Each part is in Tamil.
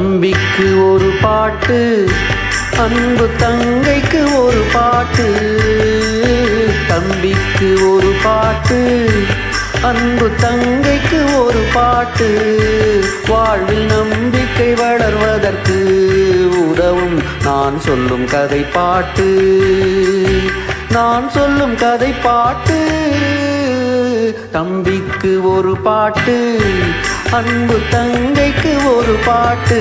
தம்பிக்கு ஒரு பாட்டு அன்பு தங்கைக்கு ஒரு பாட்டு தம்பிக்கு ஒரு பாட்டு அன்பு தங்கைக்கு ஒரு பாட்டு. வாழ்வில் நம்பிக்கை வளர்வதற்கு உதவும் நான் சொல்லும் கதை பாட்டு. நான் சொல்லும் கதை பாட்டு தம்பிக்கு ஒரு பாட்டு அன்பு தங்கைக்கு ஒரு பாட்டு.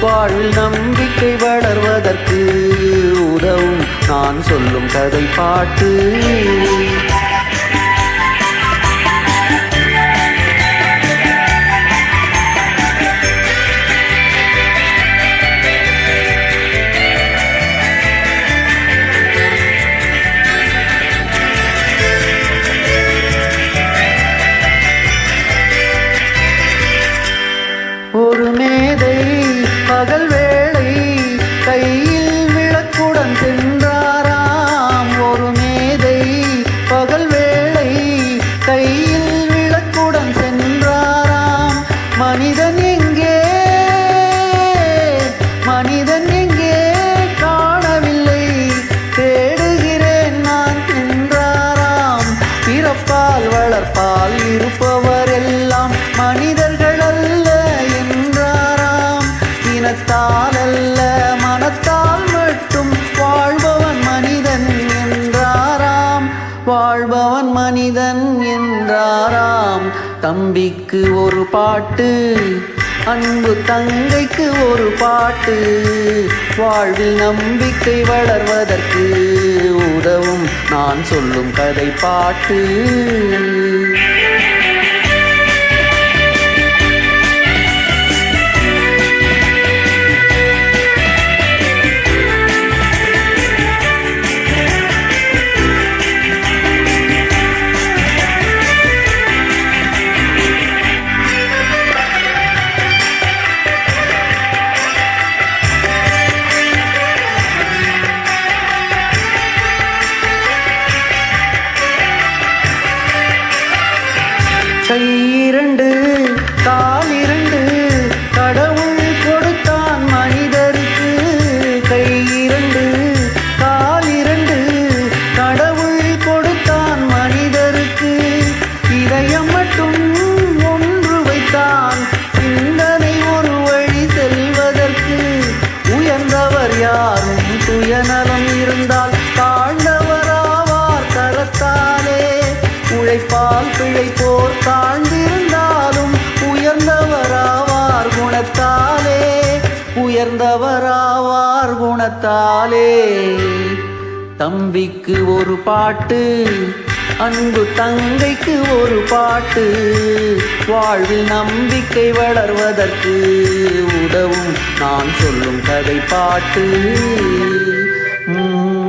வாழ்வில் நம்பிக்கை வளர்வதற்கு உதவும். நான் சொல்லும் கதை பாட்டு. இனத்தால் அல்ல மனத்தால் மட்டும் வாழ்பவன் மனிதன் என்றாராம். வாழ்பவன் மனிதன் என்றாராம். தம்பிக்கு ஒரு பாட்டு அன்பு தங்கைக்கு ஒரு பாட்டு. வாழ்வில் நம்பிக்கை வளர்வதற்கு உதவும் நான் சொல்லும் கதை பாட்டு. கை இரண்டு உயர்ந்தவராவார் தம்பிக்கு ஒரு பாட்டு அன்பு தங்கைக்கு ஒரு பாட்டு. வாழ்வில் நம்பிக்கை வளர்வதற்கு உதவும் நான் சொல்லும் கதை பாட்டு. உம்.